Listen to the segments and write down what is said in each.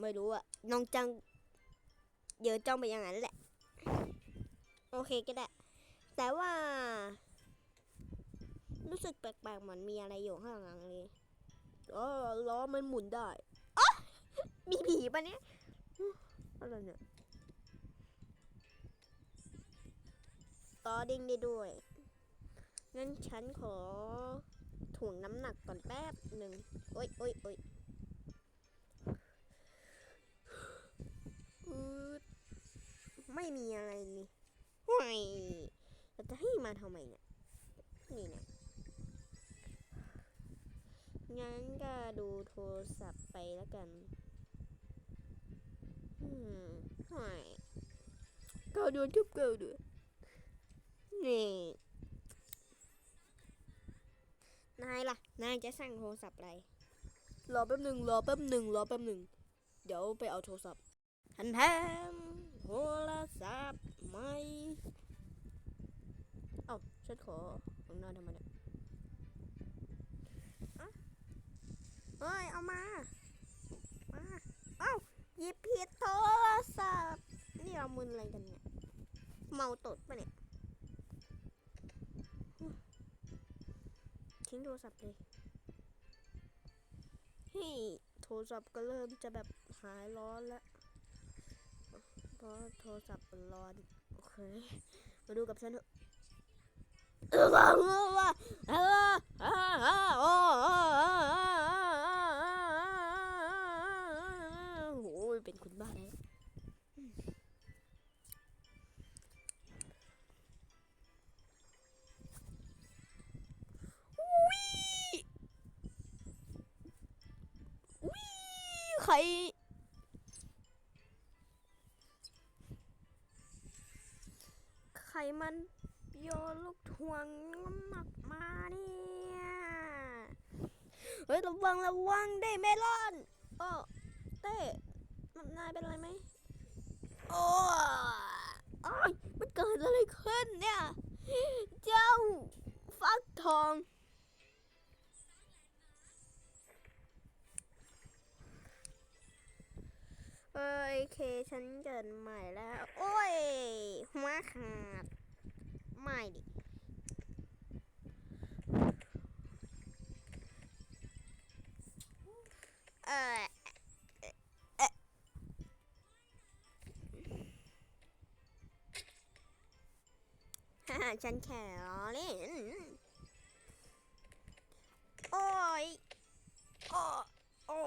ไม่รู้อะน้องจัง เดี๋ยวจ้องไปอย่างนั้นแหละ โอเคก็ได้ แต่ว่า รู้สึกแปลกๆเหมือนมีอะไรอยู่ข้างหลังเลยอ๋อล้อมันหมุนได้อ๊ะมีผีปะเนี่ยอะไรเนี่ยต่อเด้งได้ด้วยงั้นฉันขอถ่วงน้ำหนักก่อนแป๊บหนึ่งโอ๊ยโอ๊ยโอ๊ยอืด ไม่มีอะไรนี่ห่วยเราจะให้มาทำไมเนี่ย นี่นะงั้นก็ดูโทรศัพท์ไปแล้วกัน อืมห่วยเก้าดือนทุบเก้าดือนนี่นายล่ะ นายจะสั่งโทรศัพท์อะไร รอแป๊บหนึ่งรอแป๊บหนึ่งรอแป๊บหนึ่ง เดี๋ยวไปเอาโทรศัพท์ ทันแทมโทรศัพท์ไหม่เอ้าฉันขอข้างหน้าทำไมเนี่ยเฮ้ย เอามา มา เอ้าหยิบผิดโทรศัพท์ นี่เรามึนอะไรกันเนี่ย เมาตดปะเนี่ย ทิ้งโทรศัพท์เลยเฮ้ยโทรศัพท์ก็เริ่มจะแบบหายร้อนแล้วเพราะ โทรศัพท์ร้อน โอเค มาดูกับฉันเถอะเอว่าเออว่าเอออ่าอ่าโอ้โอ้โอ้โหเป็นคุณบ้าแล้วใคร มันโยนลูกทวงน้ำหนักมาเนี่ยเฮ้ยระวังระวังได้เมลอนโอ้เต้นายเป็นอะไรไหมโอ้โอ้ยมันเกิดอะไรขึ้นเนี่ย เจ้าฟักทองเอ้ยเค ฉันเกิดใหม่แล้ว โอ้ยหัวขา ไม่ดิเออเอ่อฮ่าฉันแค่ล้อเล่น โอ้ย โอ้โอ้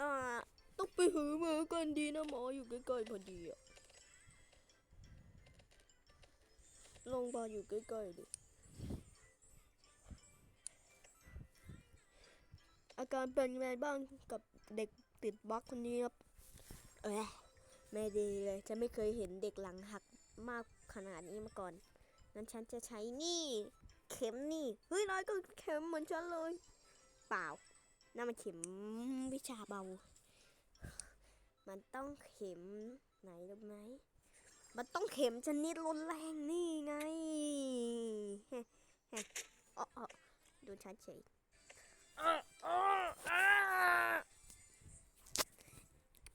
อ่าต้องไปหาหมากันดีนะหมออยู่ใกล้ๆพอดีอะ รงพยาบาลอยู่ใกล้ๆดิอาการเป็นยังไงบ้างกับเด็กติดบล็อกคนนี้ครับ เอ้ยไม่ดีเลยจะไม่เคยเห็นเด็กหลังหักมากขนาดนี้มาก่อน งั้นฉันจะใช้นี่ เข็มนี่ เฮ้ยน้อยก็เข็มเหมือนฉันเลย เปล่านั่นมันเข็มวิชาเบา มันต้องเข็มไหนรู้ไหม มันต้องเข็มชนิดรุนแรงนี่ไงเฮ้เฮ้อ๋ออ๋อดูชัดเฉย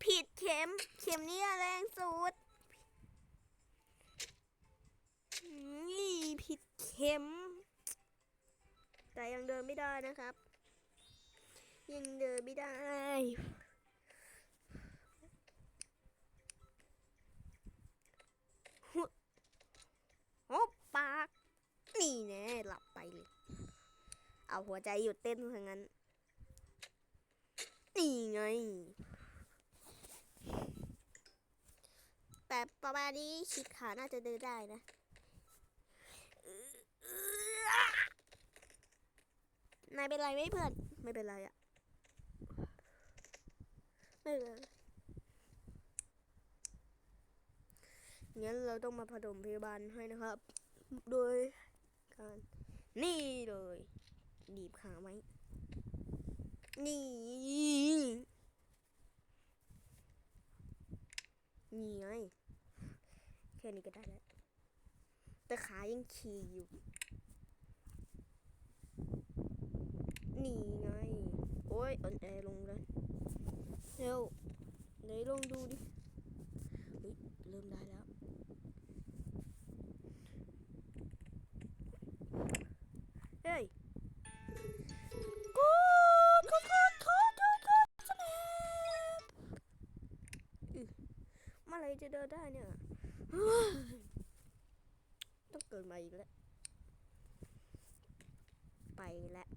ผิดเข็ม เข็มนี้แรงสุด นี่ผิดเข็ม แต่ยังเดินไม่ได้นะครับ ยังเดินไม่ได้ โอ้ปาก นี่แน่หลับไปเลย เอาหัวใจหยุดเต้นทั้งนั้น นี่ไง แต่ประมาณนี้ชิดขาน่าจะเดินได้นะ นายเป็นไรไหมเพื่อน ไม่เป็นไรอะไม่เป็นไรงั้นเราต้องมาผสมพยาบาลให้นะครับ โดยการนี่เลย ดีบขาไหมนี่ นี่ไงแค่นี้ก็ได้แล้ว แต่ขายังขี่อยู่ นี่ไง โอ้ยอ่อนแอลงเลยเร็วไหนลงดูดิเริ่มได้แล้ว ได้เนี่ย ต้องเกิดมาอีกแล้ว ไปแล้ว